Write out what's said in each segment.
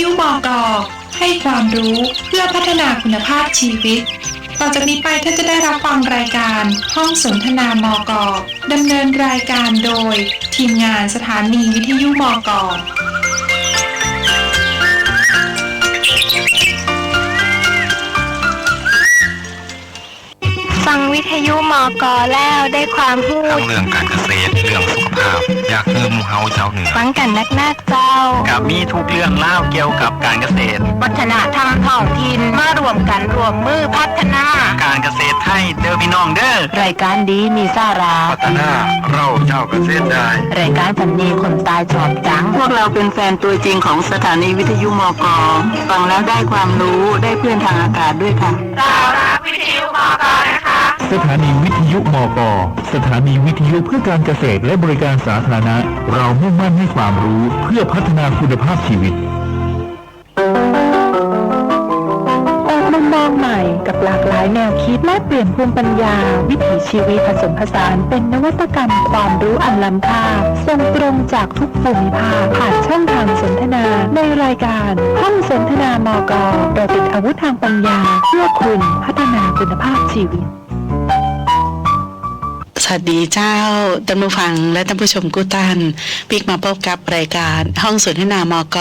ยุมอกอให้ความรู้เพื่อพัฒนาคุณภาพชีวิต ต่อจากนี้ไปท่านจะได้รับฟังรายการห้องสนทนามอกอดำเนินรายการโดย ทีมงานสถานีวิทยุมอกอฟังวิทยุมอกอแล้วได้ความรู้ทั้งเรื่องการเกษตร เรื่องสุขภาพอยากคือหมูเฮาเจ้าเหนือฟังกันนักหน้าเจ้า กับมีทุกเรื่องเล่าเกี่ยวกับการเกษตร วัฒนธรรมท้องถิ่นมารวมกันรวมมือพัฒนา การเกษตรไทยเด้อพี่น้องเด้อรายการดีมีสาระพัฒนาเราเจ้าเกษตรได้ รายการฝันดีคนตายชอบจัง พวกเราเป็นแฟนตัวจริงของสถานีวิทยุมอกอฟังแล้วได้ความรู้ได้เพื่อนทางอากาศด้วยค่ะส สถานีวิทยุมกสถานีวิทยุเพื่อการเกษตรและบริการสาธารณะ เรามุ่งมั่นให้ความรู้เพื่อพัฒนาคุณภาพชีวิตออกมุมมองใหม่กับหลากหลายแนวคิดและเปลี่ยนภูมิปัญญา วิถีชีวิตผสมผสานเป็นนวัตกรรมความรู้อันล้ำค่าส่งตรงจากทุกภูมิภาคผ่านช่องทางสนทนา ในรายการห้องสนทนามกเราติดอาวุธทางปัญญา เพื่อคุณพัฒนาคุณภาพชีวิต สวัสดีเจ้าท่านผู้ฟังและท่านผู้ชมกู้ตันปิกมาพบกับรายการห้องสนทนามก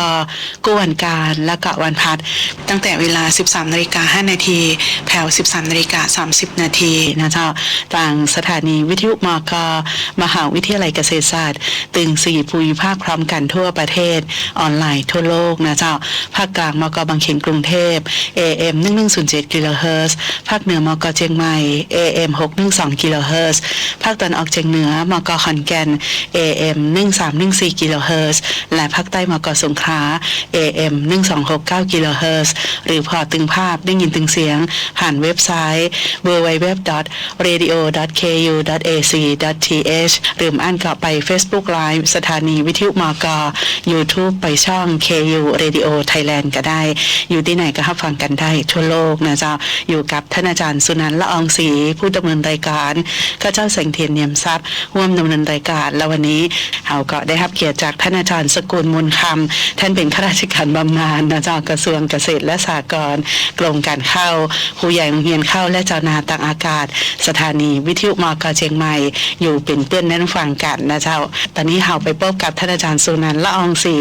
กู้วันการและกะวันพัดตั้งแต่เวลา 13นาฬิกา5นาทีแผ่ว13นาฬิกา30นาทีนะเจ้าทางสถานีวิทยุมกมหาวิทยาลัยเกษตรศาสตร์ ตึงสี่ภูมิภาคพร้อมกันทั่วประเทศออนไลน์ทั่วโลกนะเจ้าภาคกลางมกบางเขนกรุงเทพ AM 1107กิโลเฮิรตซ์ภาคเหนือมกเชียงใหม่ AM 612กิโลเฮิรตซ์ภาคตะวันออกเฉียงเหนือมกขอนแก่น AM 1314กิโลเฮิรตซ์และภาคใต้มกสงขลา AM 1269กิโลเฮิรตซ์หรือพอตึงภาพได้ยินตึงเสียง ผ่านเว็บไซต์ www.radio.ac.th หรืออ่านกลับไป Facebook Live สถานีวิทยุมก YouTube ไปช่อง KU Radio Thailand ก็ได้ อยู่ที่ไหนก็รับฟังกันได้ทั่วโลกนะเจ้าอยู่กับท่านอาจารย์สุนันท์ละอองศรีผู้ดำเนินรายการข้าเจ้าแสงเทียนเนียมทรัพย์ร่วมดำเนินรายการ และวันนี้เราก็ได้รับเกียรติจากท่านอาจารย์สกุลมูลคำท่านเป็นข้าราชการบำนาญนะเจ้ากระทรวงเกษตรและสหกรณ์กรมการข้าวครูใหญ่โรงเรียนข้าวและเจ้านาต่างอากาศ สถานีวิทยุมกเชียงใหม่อยู่เป็นเพื่อนแน่นฟังกันนะเจ้า ตอนนี้เราไปพบกับท่านอาจารย์สุนันท์ละอองศรี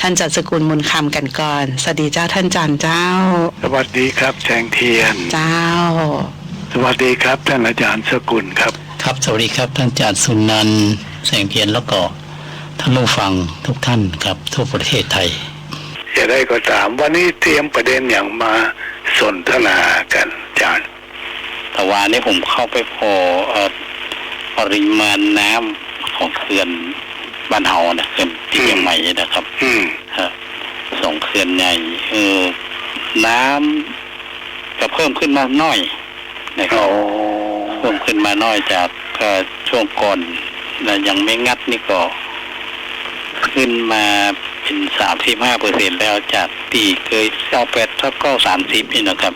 ท่านจัดสกุลมูลคำกันก่อนสวัสดีเจ้าท่านจันเจ้า สวัสดีครับแสงเทียน เจ้า สวัสดีครับท่านอาจารย์สกุลครับ ครับสวัสดีครับท่านอาจารย์สุนันท์แสงเทียนแล้วก็ท่านผู้ฟังทุกท่านครับทั่วประเทศไทยอย่าได้ก็ตาม วันนี้เตรียมประเด็นอย่างมาสนทนากันอาจารย์แต่ว่านี้ผมเข้าไปพอเอ่อปริมาณน้ำของเขื่อนบ้านเฮานะเขื่อนที่เชียงใหม่นะครับ อืมฮะสองเขื่อนใหญ่เออน้ำจะเพิ่มขึ้นมาหน่อยนะครัโอ้บ เพิ่มขึ้นมาน้อยจากช่วงก่อนนะยังไม่งัดนี่ก็ ขึ้นมาเป็นสามสิบห้าเปอร์เซ็นแล้วจากปีเคยเก้าแปดถ้าเก้าสามสิบนี่นะครับ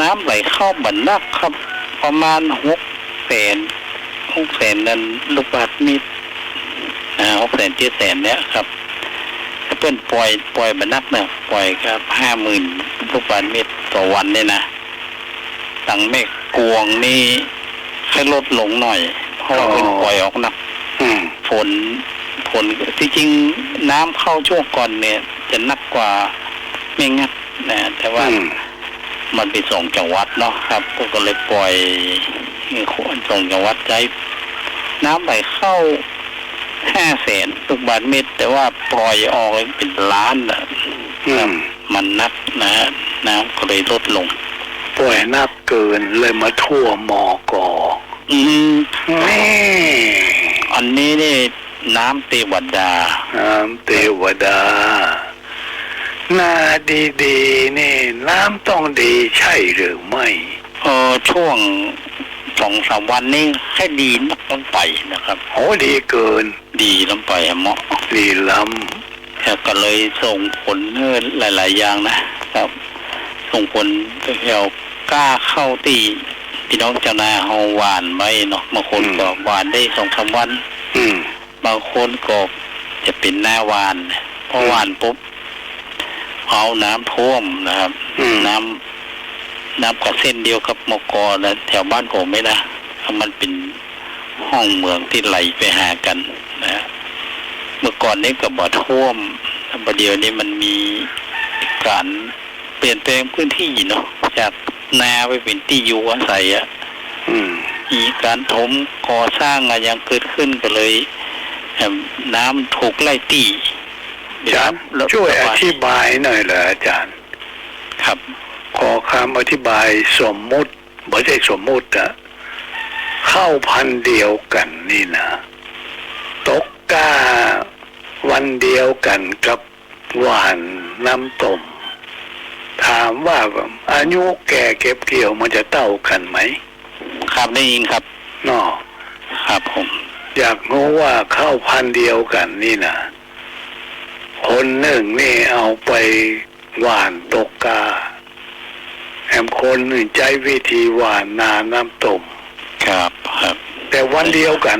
น้ำไหลเข้าบันนักครับ ประมาณหกแสนหกแสนนั้นลูกบาทเมตรนะหกแสนเจ็ดแสนเนี้ยครับเพื่อนปล่อยปล่อยบันนักเนะปล่อยครับห้าหมื่นลูกบาทเมตรต่อวันเนี่ยนะตังแม่ กวงนี่ให้ลดลงหน่อย เพราะว่าเพื่อนปล่อยออกหนักอืมฝนฝนที่จริงน้ำเข้าช่วงก่อนเนี่ย จะหนักกว่าไม่งัดนะแต่ว่าอืมมันไปส่งจังหวัดเนาะครับ ก็เลยปล่อยให้คนส่งจังหวัดใช้น้ำไหลเข้าห้าแสนลูกบาทเมตร แต่ว่าปล่อยออกเป็นล้านนะอืมมันนักนะฮะน้ำก็เลยลดลง ปล่อยนักเกินเลยมาทั่วมอกออืมแม่อันนี้นี่น้ำเทวดา น้ำเทวดาหน้าดีๆนี่น้ำต้องดีใช่หรือไม่เออช่วงสองสามวันนี้ให้ดีนักต้องไปนะครับโหดีเกิน ดีต้องไปอะเหมาะดีล้แต่ก็เลยส่งผลเออหลาย ๆ อย่างนะครับ ส่งผลแถว กล้าเข้าตีพี่น้องเจ้านาเฮาหวานไว้เนาะบางคนก็หวานได้สองสามวันำอืมบางคนก็จะเป็นหน้าหวานพอหวานปุ๊บเอาน้ำท่วมนะครับอืมน้ำน้ำกับเส้นเดียวกับมกอนะแถวบ้านผมไม่นะมันเป็นห้องเมืองที่ไหลไปหากันนะเมื่อก่อนนี้ก็บ่อท่วมประเดี๋ยวนี้มันมีการเปลี่ยนแปลงพื้นที่เนาะจาก นาไปเป็นที่อยู่อาศัยอะมีการถมก่อสร้างอะไรยังเกิดขึ้นก็เลยน้ำถูกไล่ตีจารย์ช่วยอธิบายหน่อยเหรออาจารย์ ครับ ขอคำอธิบายสมมุติไม่ใช่สมมุติอะเข้าพันเดียวกันนี่นะตกกล้าวันเดียวกันกับหวานน้ำต้มถามว่า อายุแก่เก็บเกี่ยวมันจะเต้ากันไหม ครับได้ยินครับนอครับผม อยากรู้ว่าเข้าพันธุ์เดียวกันนี่นะคนหนึ่งนี่เอาไปหวานตกกาแอมคนหนึ่งใจวิธีหวานนาน้ำต้มครับครับ แต่วันเดียวกัน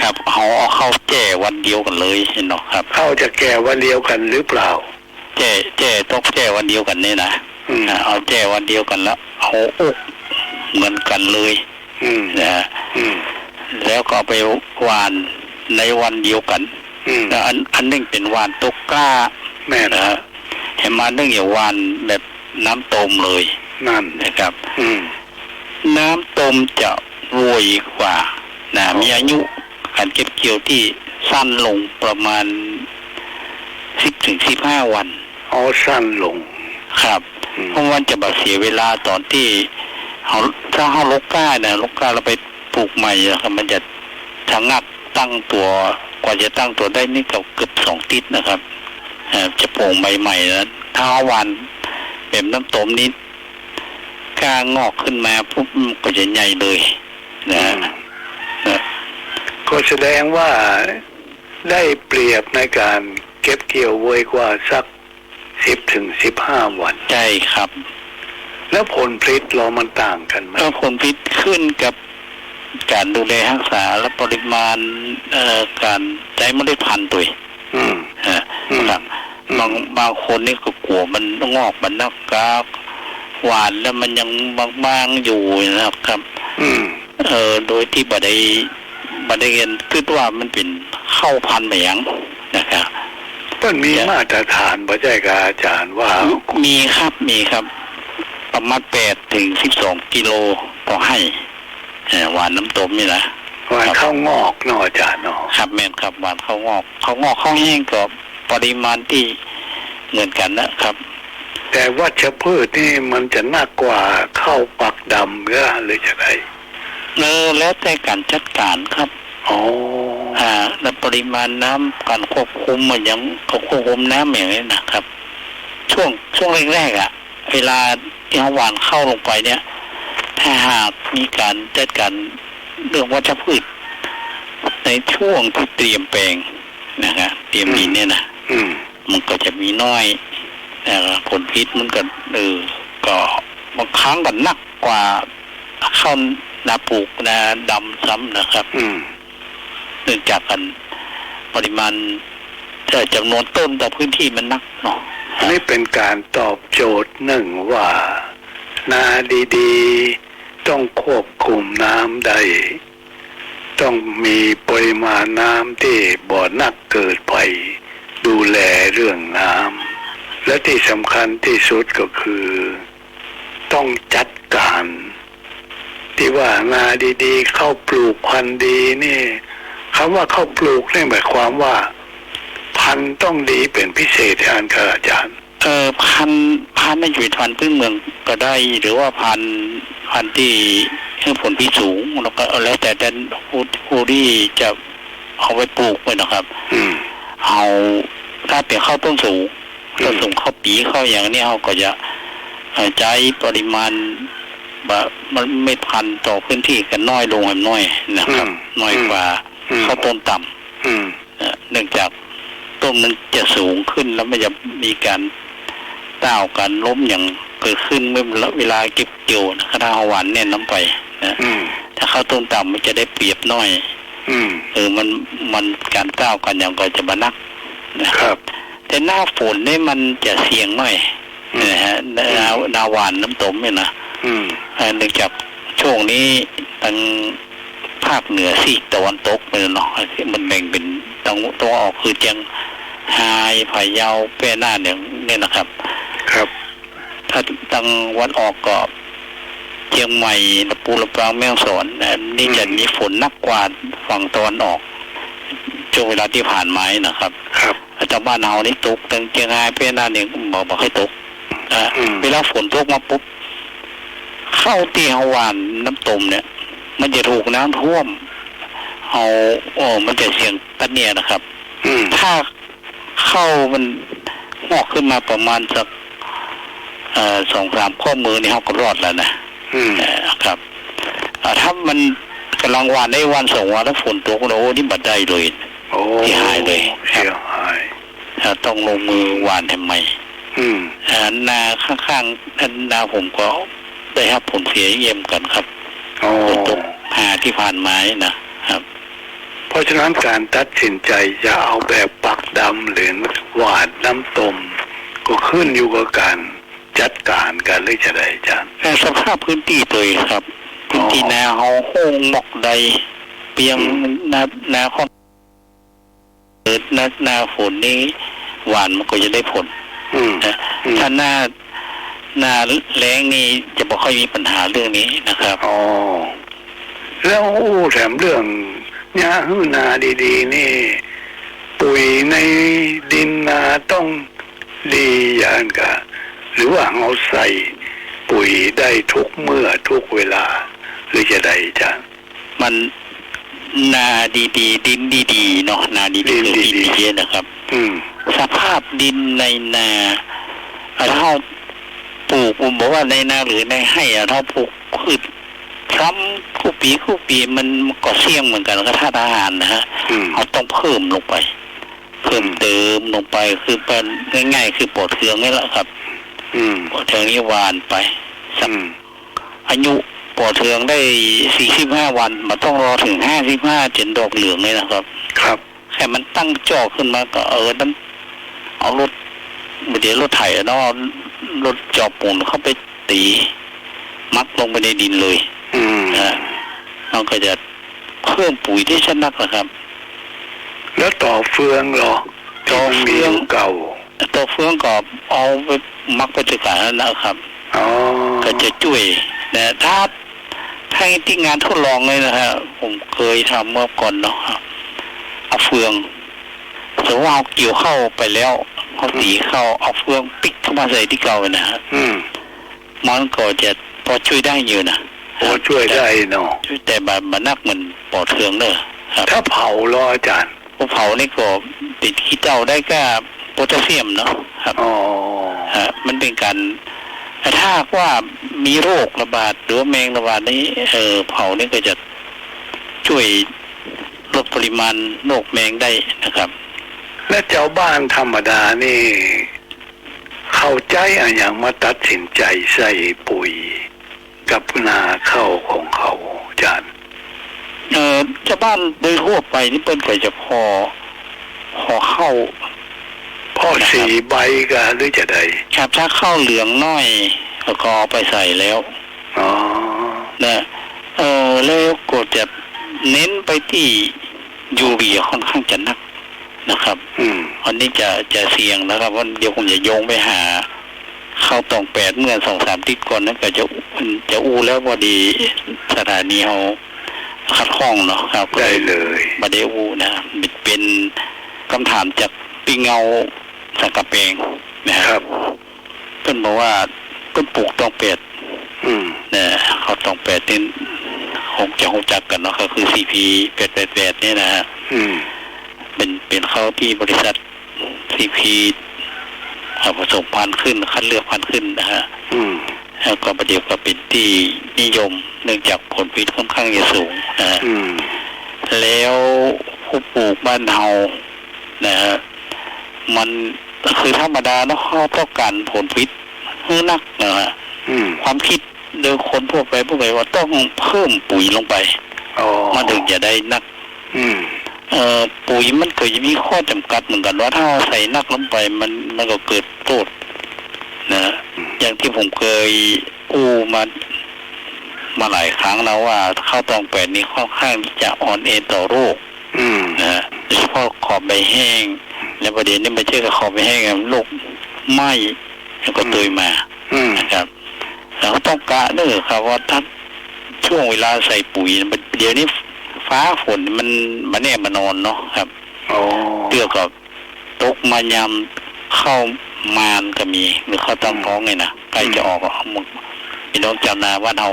ครับเขาเอาเข้าแจ้วันเดียวกันเลยเห็นเนาะครับ เข้าจะแก่วันเดียวกันหรือเปล่าแจ้แจ้ต้องแจ้วันเดียวกันนี่นะ อืมอ่าเอาแจ้วันเดียวกันแล้วเอาอุกเหมือนกันเลยอืมนะฮะอืมแล้วก็เอาไปหวานในวันเดียวกันอืมแล้วอันอันหนึงเป็นหวานตกกล้าแม่นะนะฮะเห็นมาหนึงอย่าหวานแบบน้ำต้มเลยนั่นนะครับอืมน้ำต้มจะรวยกว่านะมีอายุการเก็บเกี่ยวที่สั้นลงประมาณสิบถึงสิบห้าวันเอาสั้นลงครับอืม เพราะว่าจะแบบเสียเวลาตอนที่เขาถ้าเขาลกกล้าเนี่ยลกกล้าเราไปปลูกใหม่อะครับมันจะชะงักตั้งตัวกว่าจะตั้งตัวได้นี่ก็เกือบสองติดนะครับเอ่อจะปลูกใหม่ๆนะถ้าเอาหวานแบบน้ำต้มนี้กล้างอกขึ้นมาปุ๊บมันก็จะใหญ่เลยนะฮะนะก็แสดงว่าได้เปรียบในการเก็บเกี่ยวไว้กว่าสัก สิบถึงสิบห้าวัน ใช่ครับ แล้วผลผลิตเรามันต่างกันไหมก็ผลพิษขึ้นกับการดูแลรักษาและปริมาณเอ่อการใช้เมล็ดพันธุ์ตัวเองอืมฮะอืมครับอืมบางบางคนนี่ก็กลัวมันงอกมันนักกาหวานแล้วมันยังบางๆอยู่นะครับ อืมเออโดยที่บัได้บัได้เรียนคิดว่ามันเป็นเข้าพันธุ์แบบนะครับ มันมีมาตรฐานพระเจ้ากับอาจารย์ว่า มีครับมีครับ ประมาณแปดถึงสิบสองกิโลต่อให้เอ่อหวานน้ำต้มนี่นะว่าข้าวงอกเนาะอาจารย์เนาะครับแม่นครับหวานข้าวงอกข้าวงอกข้าวแห้งก็ปริมาณที่เหมือนกันนะครับ แต่วัชพืชนี่มันจะหนักกว่าข้าวปักดำหรือหรือจะไงเออแล้วแต่การจัดการครับอ๋ออ่า และปริมาณน้ำการควบคุมมันยังควบคุมน้ำอย่างนี้นะครับ ช่วงช่วงแรกๆอะ เวลาที่เขาหวานเข้าลงไปเนี่ย ถ้าหากมีการจัดการเรื่องวัชพืช ในช่วงที่เตรียมแปลงนะครับเตรียมดินเนี่ยนะอืมมันก็จะมีน้อยนะครับผลพิษมันก็เออก็บางครั้งก็หนักกว่าข้าวนาปลูกนาดำซ้ำนะครับ อืม เนื่องจากกันปริมาณจำนวนต้นต่อพื้นที่มันนักเนาะนนี้เป็นการตอบโจทย์หนึ่งว่า นาดีๆ ต้องควบคุมน้ำได้ ต้องมีปริมาณน้ำที่บ่อนักเกิดไป ดูแลเรื่องน้ำและที่สำคัญที่สุดก็คือ ต้องจัดการ ที่ว่านาดีๆ เข้าปลูกพันธุ์ดีนี่ คำว่าเข้าปลูกนี่หมายความว่า พันธุ์ต้องดีเป็นพิเศษอ่านค่ะอาจารย์เออพันธุ์พันธุ์ในชีวิตพันธุ์พื้นเมืองก็ได้ หรือว่าพันธุ์พันธุ์ที่ให้ผลพิษสูงแล้วก็แล้วแต่แต่ผู้ผู้ที่จะเอาไปปลูกไปนะครับอืมเอาถ้าเป็นข้าวต้นสูงอืมต้นสูงข้าวปีข้าวอย่างนี้เขาก็จะเอ่อใช้ปริมาณแบบมันเม็ดพันธุ์ต่อพื้นที่กันน้อยลงให้น้อยนะครับ น้อยกว่าอืม ข้าวต้นต่ำอืมเอ่อเนื่องจากต้นมันจะสูงขึ้นแล้วมันจะมีการต้าวการล้มอย่างเกิดขึ้นเมื่อเวลาเก็บเกี่ยวนะถ้าเอาหวานแน่นน้ำไปนะอืมถ้าข้าวต้นต่ำมันจะได้เปรียบน้อยอืมเออมันมันการต้าวกันอย่างก็จะบานักนะครับแต่แต่หน้าฝนนี่มันจะเสี่ยงหน่อยนะฮะหนาหนาหวานน้ำตมเนี่ยนะอืมเอ่อเนื่องจากช่วงนี้ทาง ภาคเหนือซีกตะวันตกไปเนาะที่มันแบ่งเป็นตะวันตะวันออกคือเจียงไฮพะเยาแพร่น่านเนี่ยเนี่ยนะครับ ครับ ถ้าทางวันออกก็เชียงใหม่ลำปูลำปางแม่ฮ่องสอนนะนี่จะมีฝนหนักกว่าฝั่งตะวันออกช่วงเวลาที่ผ่านมานี่นะครับ ครับแต่บ้านเฮานี่ตกตั้งเชียงรายเพื่อนนั่นเนี่ยบอกบอกให้ตกอ่าอืมเวลาฝนตกมาปุ๊บเข้าตีเฮาหวานน้ำตมเนี่ย มันจะถูกน้ำท่วมเฮาโอ้มันจะเสี่ยงตันเนี่ยนะครับอืมถ้าเข้ามันงอกขึ้นมาประมาณสักเอ่อสองสามข้อมือนี่เขาก็รอดแล้วนะอืมเอ่อครับอ่าถ้ามันกำลังวานได้วันสองวันแล้วฝนตกโอ้นี่บัดได้เลยโอ้ที่หายเลยครับเสียหายอ่าต้องลงมือหวานทำไมอืมอ่านาข้างๆท่านนาผมก็ได้รับผลเสียเยี่ยมกันครับ โอ้ฝนตกหาที่ผ่านมานี่นะครับ เพราะฉะนั้นการตัดสินใจจะเอาแบบปักดำหรือหวานน้ำตม ก็ขึ้นอยู่กับการจัดการกันเลยจะได้าจารย์แต่สภาพพื้นที่ตัวเองครับ พื้นที่นาเฮาโห้งหมอกใด เปียงนานาข้อเกิดนานาฝนนี้หวานมันก็จะได้ผลนะถ้าหน้า หน้าแล้งนี่จะบ่ค่อยมีปัญหาเรื่องนี้นะครับอ๋อแล้วอู้แถมเรื่องหญ้าหื้อนาดีๆ นี่ ปุ๋ยในดินนาต้องดีอย่างกะหรือว่าเราใส่ปุ๋ยได้ทุกเมื่อทุกเวลา หรือจะได้อาจารย์มันนาดีๆดินดีๆเนาะนาดีๆดินคือดีดินๆดีๆนะครับ อืม สภาพดินในนาถ้าเราปลูก ผมบอกว่าในนาหรือในให้อะเราปลูกพืชซ้ำคู่ปีคู่ปีมันก็เสี่ยงเหมือนกันก็ท่าทหารนะฮะอืมเราต้องเพิ่มลงไป เพิ่มเติมลงไปคือเป็นง่าย ๆ คือปลดเครื่องนี่แหละครับ อืมปลดเครื่องนี้หวานไปสักอืมอายุปลดเครื่องได้สี่สิบห้าวันมันต้องรอถึงห้าสิบห้าจนดอกเหลืองเลยนะครับ ครับแค่มันตั้งจอกขึ้นมาก็เออนั้นเอารถเดี๋ยวรถไถอะเนาะเอา รถจอบปูนเข้าไปตี มัดลงไปในดินเลยอืมนะเราก็จะเพิ่มปุ๋ยที่ชนักนะครับ แล้วต่อเฟืองเหรอต่อเฟืองที่มันมียู่เก่าตัวเฟืองก็เอาไปมักไปจุกันนั่นนะครับอ๋อก็จะช่วยนะถ้าถ้าที่งานทดลองเลยนะฮะผมเคยทำเมื่อก่อนเนาะเอาเฟืองสมมติว่าเอาเกี่ยวเข้าไปแล้ว เอาตีเข้าเอาเฟืองปิกเข้ามาใส่ที่เก่านะฮะอืมมันก็จะพอช่วยได้อยู่นะโอ้ช่วยได้เนาะช่วยแต่แบบมันนักเหมือนปอดเทืองเนอะครับถ้าเผาเหรออาจารย์ภูเผานี่ก็ติดขี้เจ้าได้ก็โพแทสเซียมเนาะครับอ๋อฮะมันเป็นการถ้าหากว่ามีโรคระบาดหรือว่าแมงระบาดนี้เออเผานี่ก็จะช่วยลดปริมาณโรคแมงได้นะครับ และเจ้าบ้านธรรมดานี่ เข้าใจอะอย่างมาตัดสินใจใส่ปุ๋ย กับนาข้าวของเขาอาจารย์เออชาวบ้านโดยทั่วไปนี่เป็นก็จะพอพอเข้าพ่อสีใบกันหรือจะได้ครับถ้าเข้าเหลืองน้อยก็เอาไปใส่แล้วอ๋อนะเออแล้วก็จะเน้นไปที่ยูเรียค่อนข้างจะหนัก นะครับ อืมอันนี้จะจะเสี่ยงนะครับว่าเดี๋ยวผมจะโยงไปหา เข้าตองแปดเมื่อสองสามทิศก่อนนั้นก็จะจะอู้แล้วพอดีสถานีเขาคัดห้องเนาะครับก็ได้เลยเลยมาได้อู้นะเป็นคำถามจากปีเงาสังกะเปงนะคครัรับบเพิ่นบอกว่าเพิ่นปลูกตองแปดอืมเนี่ยเขาตองแปดนี่คงจะคงจักกันเนาะก็คือ CP แปดแปดแปดนี่นะฮะอืม เป็นเป็นเขาที่บริษัท CP เอาผสมพันธุ์ขึ้น คัดเลือกพันธุ์ขึ้นนะฮะอืมแล้วก็ประเดี๋ยวก็เป็นที่นิยม เนื่องจากผลผลิตค่อนข้างจะสูงนะฮะอืมแล้วผู้ปลูกบ้านเฮานะฮะมันคือธรรมดาเนาะเขาต้องการผลผลิตเพื่อนักนะฮะอืมความคิดโดยคนทั่วไปผู้ไปว่าต้องเพิ่มปุ๋ยลงไปอ๋อมันถึงจะได้นัก อืม เอ่อปุ๋ยมันก็จะมีข้อจำกัดเหมือนกันว่าถ้าเราใส่นักลงไปมันมันก็เกิดโทษนะอย่างที่ผมเคยอู้มามาหลายครั้งแล้วว่าข้าวตองแปดนี้ค่อนข้างที่จะอ่อนเอต่อโรคอืมนะฮะโดยเฉพาะขอบใบแห้ง และประเด็นนี้ไม่ใช่กับขอบใบแห้งอะโรคไหม้แล้วก็ตุยมาอืมนะครับเราต้องกะเด้อครับว่าถ้าช่วงเวลาใส่ปุ๋ยมันเดี๋ยวนี้ ฟ้าฝนมันมันแน่มานอนเนาะครับโอ้เกี่ยวกับตกมายำเข้ามานก็มี หรือเข้าต้องท้องไงนะใกล้จะออกอะมึงพี่น้องจำนาว่าเรา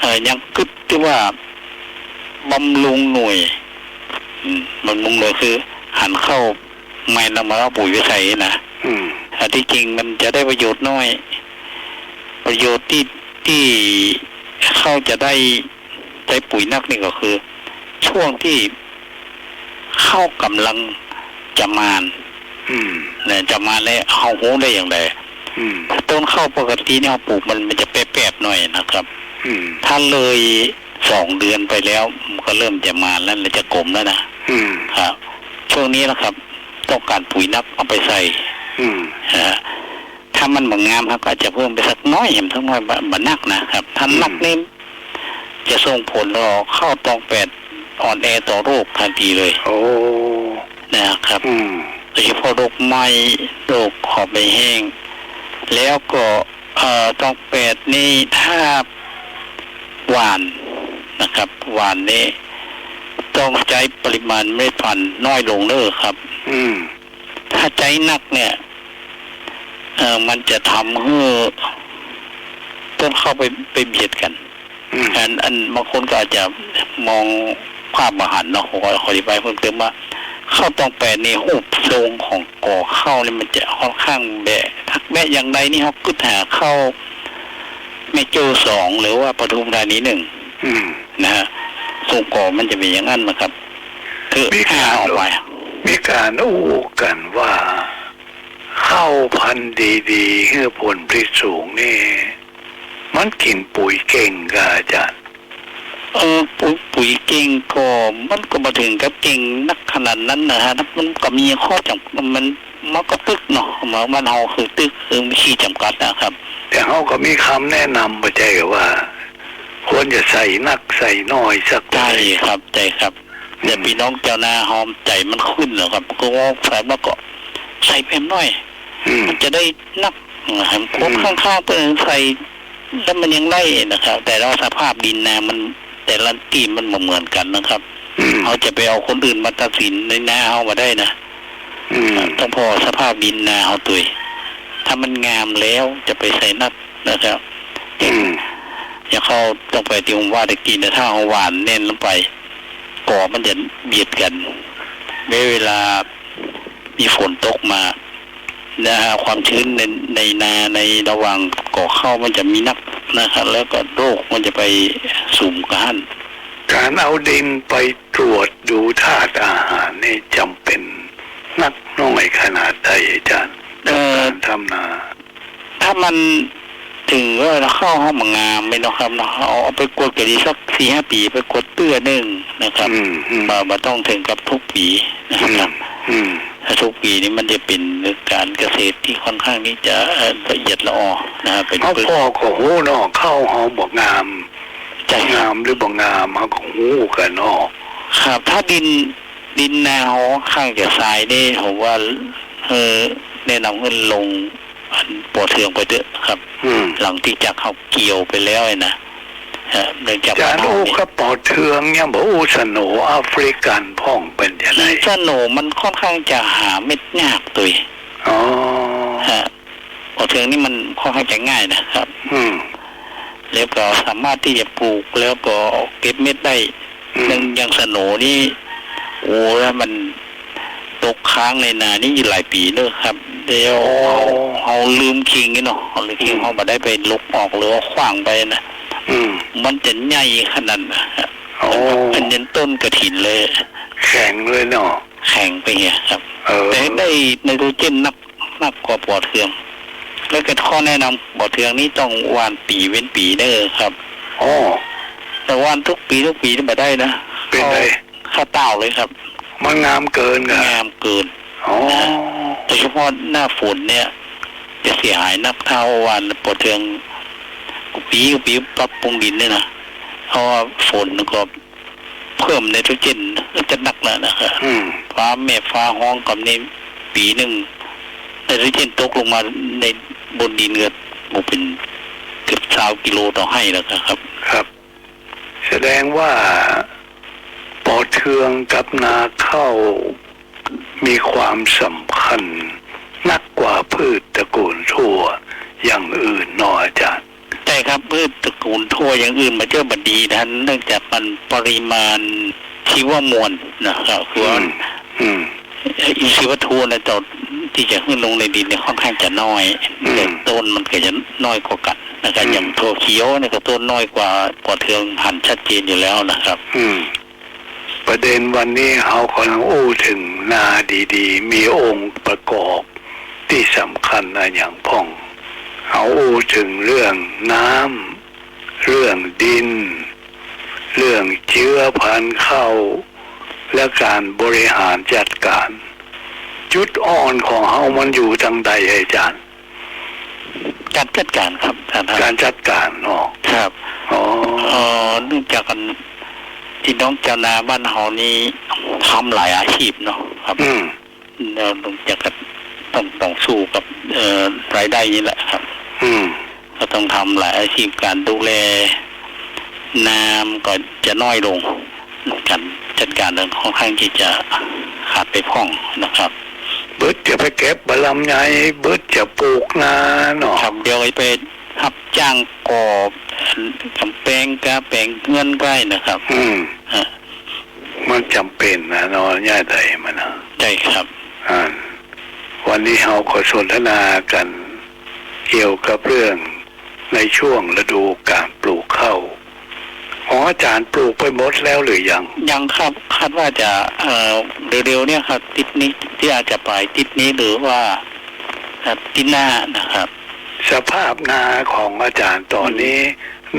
เออยังกึดที่ว่าบำรุงหน่วยอืมบำรุงหน่วยคือ หันเข้าไม่นำมาเอาปุ๋ยไปใส่นะอืมอันที่จริงมันจะได้ประโยชน์น้อย ประโยชน์ที่ที่เข้าจะได้ ใช้ปุ๋ยนักนี่ก็คือ ช่วงที่เข้ากำลังจะมานอืมเนี่ยจะมาแล้วเอาหูได้อย่างไรอืมต้นข้าวปกติเนี่ยเราปลูกมันมันจะแปบๆหน่อยนะครับอืมถ้าเลยสองเดือนไปแล้วมันก็เริ่มจะมาแล้วแล้วจะกลมแล้วนะอืมครับ ช่วงนี้นะครับ ต้องการปุ๋ยนักเอาไปใส่อืมนะฮะถ้ามันบางงามครับก็อาจจะเพิ่มไปสักน้อยเห็นทั้งน้อยบบันักนะครับถ้านักนี่ จะส่งผลต่อเข้าตองแปดอ่อนแอต่อโรคทันทีเลย โอ้นะครับอืมโดยเฉพาะโรคไหม้โรคขอบใบแห้ง แล้วก็เอ่อตองแปดนี่ถ้าหวานนะครับหวานนี่ต้องใช้ปริมาณเม็ดพันธุ์น้อยลงเด้อครับ อืม ถ้าใจหนักเนี่ยเออมันจะทำให้ต้นเข้าไปไปเบียดกัน อืมอันอันบางคนก็อาจจะมองภาพมาหันเนาะขอขออธิบายเพิ่มเติมว่าข้าวตองแปดนี่รูปทรงของก่อข้าวนี่มันจะค่อนข้างแบะทักแบะอย่างใดนี่เขากึดหาเข้าไม่โจสองหรือว่าปทุมธานีหนึ่งอืมนะฮะทรงก่อมันจะเป็นอย่างนั้นนะครับ คือมีหาข่าวออกไปมีการอู้กันว่าเข้าพันธุ์ดีๆให้ผลผลิตสูงนี่ มันกินปุ๋ยเก่งกับอาจารย์เออปุ๋ยปุ๋ยเก่งก็มันก็มาถึงกับเก่งนักขนาดนั้นนะฮะมันก็มีข้อจำมันมันก็ตึกเนาะหมายมันเอาคือตึกคือมีขีดจำกัดนะครับ แต่เขาก็มีคำแนะนำมาใจว่า ควรจะใส่นักใส่น้อยสักใจหน่อยครับใจครับแต่พี่น้องเจ้านาหอมใจมันขึ้นเหรอครับ ก็ว่าใส่มาก็ใส่เพิ่มหน่อยอืมมันจะได้นักเห็นครบข้างๆเพื่อนใส่ แล้วมันยังไล่นะครับ แต่ละสภาพดินนามันแต่ละที่มันบ่เหมือนกันนะครับอืมเขาจะไปเอาคนอื่นมาตัดสินในนาเขามาได้นะอืมต้องพอสภาพดินนาเอาตุยถ้ามันงามแล้วจะไปใส่นักนะครับอืมอย่าเขาต้องไปที่ผมว่าตะกี้นะถ้าเอาหวานเน้นลงไปก่อมันจะเบียดกันเวลามีฝนตกมา นะฮะความชื้นในในนาในระหว่างก่อเข้ามันจะมีนักนะครับ แล้วก็โรคมันจะไปสุ่มกันการเอาดินไปตรวจดูธาตุอาหารนี่จำเป็นนักน้อยขนาดใดอาจารย์เอ่อการทำนา ถ้ามันถึงว่าเราเข้าห้องมางามไม่เนาะครับเนาะเอาเอาไปกดกันดีสักสี่ห้าปีไปกดเตื้อหนึ่งนะครับอืมอืมมามาต้องถึงกับทุกปีนะคอืรับมอืมถ้า ทุกปีนี้มันจะเป็นการเกษตรที่ค่อนข้างที่จะเอ่อละเอียดละออนะครับเป็นเขาพืชพ่อก็หูเนอกเข้าหอมบอกงามใจคงารับมหรือบอกงามเขาก็หูกันเนอกครับถ้าดินดินนาเขาข้างจะทรายนี่ผมว่าเออแนะนำให้ลงอันปวดเทืองไปเถอะครับอืมหลังที่จากเขาเกี่ยวไปแล้วไอ้นะฮะเนื่อง จากจาว่านเราอู้เนี่ยกระปอเทืองเนี่ยบอกอู้สโหนแอฟริกันพ่องเป็นยังไงอีสโหนมันค่อนข้างจะหาเม็ดยากตุยอ๋อฮะปอเทืองนี่มันค่อนข้างจะง่ายนะครับ อืมแล้วก็สามารถที่จะปลูกแล้วก็เก็บเม็ดได้อืหนึ่งมอย่างสโหนนี่โอ้แล้วมันตกค้างในนานี่อยู่หลายปีเนอะครับเดี๋ยวเอาเอาลืมคิงนี่เนาะเอาลืมคิงเขามาได้ไปลบออกหรือว่าขว้างไปนะอื มมันจะใหญ่ขนาดนะฮะโอ้มันยันต้นกระถินเลย แข็งเลยเนาะแข็งไปเงี้ยครับเออแต่ได้ไนโตรเจนนักนักกว่าปอเทือง แล้วก็ข้อแนะนำปอเทืองนี้ต้องหวานปีเว้นปีเด้อครับอ๋อแต่หวานทุกปีทุกปีนี่มาได้นะเป็นไรขข้าวเต้าเลยครับ มันงามเกินกันงามเกินอ๋อโดยเฉพาะหน้าฝนเนี่ย จะเสียหายนักเท่าวันปวดเทืองกุ ปีกุปีปรับปรุงดินเนี่ยนะเพราะว่าฝนก็เพิ่มไนโตรเจนจะหนักแล้วนะครับอืมฟ้าแม่ฟ้าห้องกับในปีหนึ่งไนโตรเจนตกลงมาในบนดินเกิดบุเป็นเกือบสาวกิโลต่อให้แล้วครับ ครับ แสดงว่าปอเทืองกับนาข้าวมีความสำคัญนักกว่าพืชตระกูลทั่วอย่างอื่นเนออาจารย์ใช่ ครับพืชตระกูลทั่วอย่างอื่นมาเจอบดีนะเนื่องจากมันปริมาณชีวมวลนะครับคืออืว่ามอืมอินทรีย์วัตถุในต่อที่จะขึ้นลงในดินเนี่ยค่อนข้างจะน้อยอืมแต่ต้นมันก็จะน้อยกว่ากันนะครับอืมอย่างถั่วเขียวเนี่ยก็ต้นน้อยกว่ากว่าเทืองหันชัดเจนอยู่แล้วนะครับ อืมประเด็นวันนี้เขากำลังอู้ถึงนาดีๆ มีองค์ประกอบที่สำคัญนะอย่างพ่อง เขาอู้ถึงเรื่องน้ำเรื่องดิน เรื่องเชื้อพันธุ์เข้า และการบริหารจัดการ จุดอ่อนของเขามันอยู่ทางใดอาจารย์การจัดการครับท่านคการับรจัดการเนาะครับอ๋อเอ่อเนื่องจากกันที่น้องเจ้านาบ้านเฮานี่ทำหลายอาชีพเนาะครับอืมเราต้องจากกันต้องต้องสู้กับเอ่อรายได้นี่แหละครับอืม ก็ต้องทำหลายอาชีพการดูแลน้ำก็จะน้อยลงการจัดการเรื่องค่อนข้างที่จะขาดไปพ่องนะครับ เบิดจะไปเก็บบะลำไยเบิดจะปลูกนาเนาะครับเดี๋ยวไปรับจ้างกอบกำแพงกาแปลงเงินใกล้นะครับ อืมฮะมันจำเป็นนะเนอนย่าใดมันนะใช่ครับอ่าวันนี้เราขอสนทนากัน เกี่ยวกับเรื่องในช่วงฤดูการปลูกข้าวอ๋ออาจารย์ปลูกไปหมดแล้วหรือยัง ยังครับคาดว่าจะเอ่อเร็วๆเนี่ยครับ ติดนี้ที่อาจจะปลายติดนี้หรือว่าเอ่อติดหน้านะครับ สภาพนาของอาจารย์ตอนนี้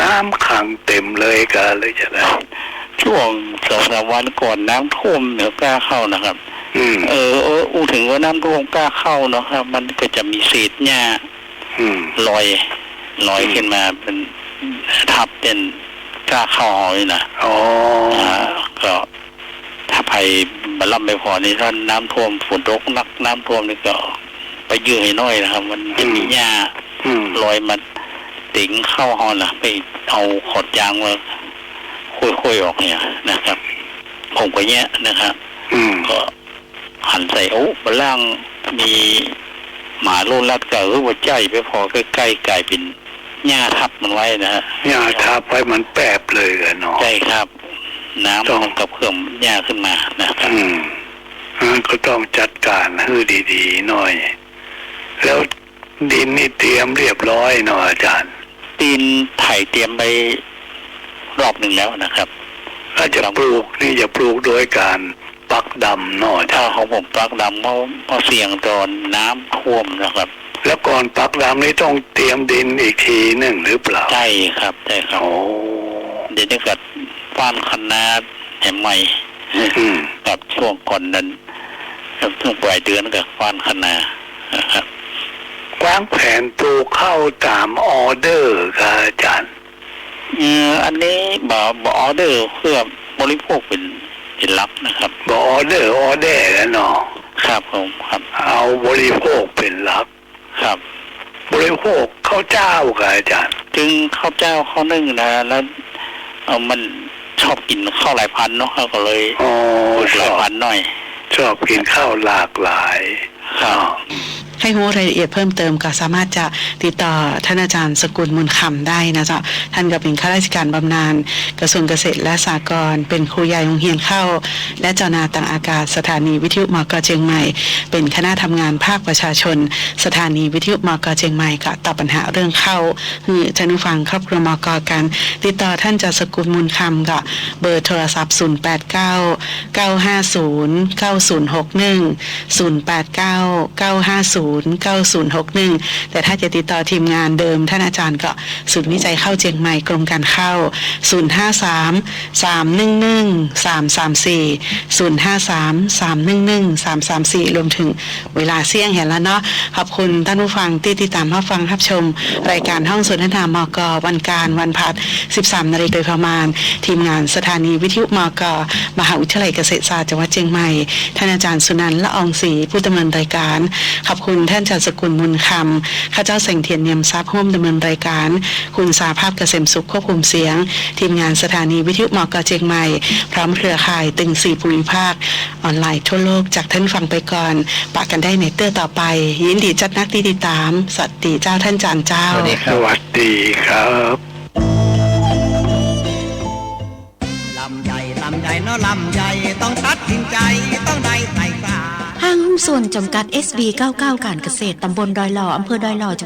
น้ำขังเต็มเลยกันเลยจะได้ช่วงสองสามวันก่อนน้ำท่วมเหนือกล้าเข้านะครับอืมเออเอออู้ถึงว่าน้ำท่วมกล้าเข้าเนาะครับ มันก็จะมีเศษหญ้าอืม ลอยลอยอืมขึ้นมาเป็นทับเป็นกล้าเข้าหอยนะอ๋ออ่าก็ถ้าภัยบรรลับไม่พอนี่ถ้าน้ำท่วมฝนตกหนักน้ำท่วมนี่ก็ ไปยื้อให้น้อยนะครับ มันจะมีหญ้าอืมลอยมาติ่งเข้าหอนะไปเอาขอดยางมาค่อยๆออกเนี่ยนะครับ ผมก็เนี้ยนะครับอืมก็หันใส่โอ้บนล่างมี หมาโลนลัดเก่าหรือว่าใจไปพอใกล้ๆกลายเป็นหญ้าทับมันไว้นะฮะหญ้าทับไว้มันแปบเลยกันเนาะใช่ครับ น้ำต้องมันกับเพิ่มหญ้าขึ้นมานะครับอืมงั้นก็ต้องจัดการให้ดีๆหน่อย แล้วดินนี่เตรียมเรียบร้อยเนาะอาจารย์ตีนไถ่เตรียมไปรอบหนึ่งแล้วนะครับถ้าจะปลูกนี่จะปลูกโดยการ ปักดำเนาะอาถ้าจารย์ของผมปลักดำเพราะเพราะเสี่ยงตอนน้ำท่วมนะครับ แล้วก่อนปักดำนี่ต้องเตรียมดินอีกทีหนึ่งหรือเปล่าใช่ครับใช่ครับโอ้เดี๋ยวนี้เกิดฟ้านคณะแห่งใหม่อืมกับช่วงก่อนนั้นครับช่วงปลายเดือนกับฟ้านคณะนะครับวางแผนปลูกเข้าวตามออเดอร์ครับอาจารย์เอ่ออันนี้บอบออเดอร์เพื่อบริโภคเป็น เป็นหลักนะครับบออเดอร์ออเดอร์แล้วเนาะครับผมครับ เอาบริโภคเป็นหลักครับ บริโภคข้าวเจ้าครับอาจารย์ จึงข้าวเจ้าข้าวนึ่งนะแล้วเออมันชอบกินข้าวหลายพันธุ์เนาะเขาก็เลยอ๋อปลูกชหลายอบพันธุ์หน่อย ชอบกินข้าวหลากหลายครับอ๋อ ให้รู้รายละเอียดเพิ่มเติมก็สามารถจะติดต่อท่านอาจารย์สกุลมูลคำได้นะเจ้าท่านก็เป็นข้าราชการบำนาญกระทรวงเกษตรและสหกรณ์เป็นครูใหญ่โรงเรียนเข้า และเจ้านาต่างอากาศสถานีวิทยุมกเชียงใหม่ เป็นคณะทำงานภาคประชาชน สถานีวิทยุมกเชียงใหม่ก็ตอบปัญหาเรื่องเข้าคือท่านผู้ฟังครอบครัวมกกัน ติดต่อท่านจารย์สกุลมูลคำก็เบอร์โทรศัพท์ 089 950 9061 089 950 9061 แต่ถ้าจะติดต่อทีมงานเดิมท่านอาจารย์ก็ศูนย์วิจัยเข้าเจียงใหม่กรมการเข้า053 311 334 053 311 334 รวมถึงเวลาเสี่ยงเห็นแล้วเนาะขอบคุณท่านผู้ฟังที่ติดตามรับฟังรับชม รายการห้องสนทนามกวันการวันพัด13นาฬิกาโดยประมาณ ทีมงานสถานีวิทยุมกมหาวิทยาลัยเกษตรศาสตร์จังหวัดเชียงใหม่ท่านอาจารย์สุนันท์ละอองศรีผู้ดำเนินรายการ ขอบคุณท่านอาจารย์สกุลมุนคำข้าเจ้าแสงเทียนเนียมทรัพย์ร่วมดำเนินรายการ คุณสาภาพเกษมสุขควบคุมเสียง ทีมงานสถานีวิทยุมกเชียงใหม่ พร้อมเครือข่ายตึงสี่ภูมิภาค ออนไลน์ทั่วโลกจากท่านฟังไปก่อนปะกันได้ในเตอร์ต่อไป ยินดีจัดนักที่ติดตาม สวัสดีเจ้าท่านจานเจ้าสวัสดีครับลำใหญ่ลำใหญ่เนาะลำใหญ่ต้องตัดสินใจต้องได้ใส่กล้าห้างหุ้น ส่วนจำกัด SB 99 การเกษตร ตำบลดอยหล่อ อำเภอดอยหล่อจัง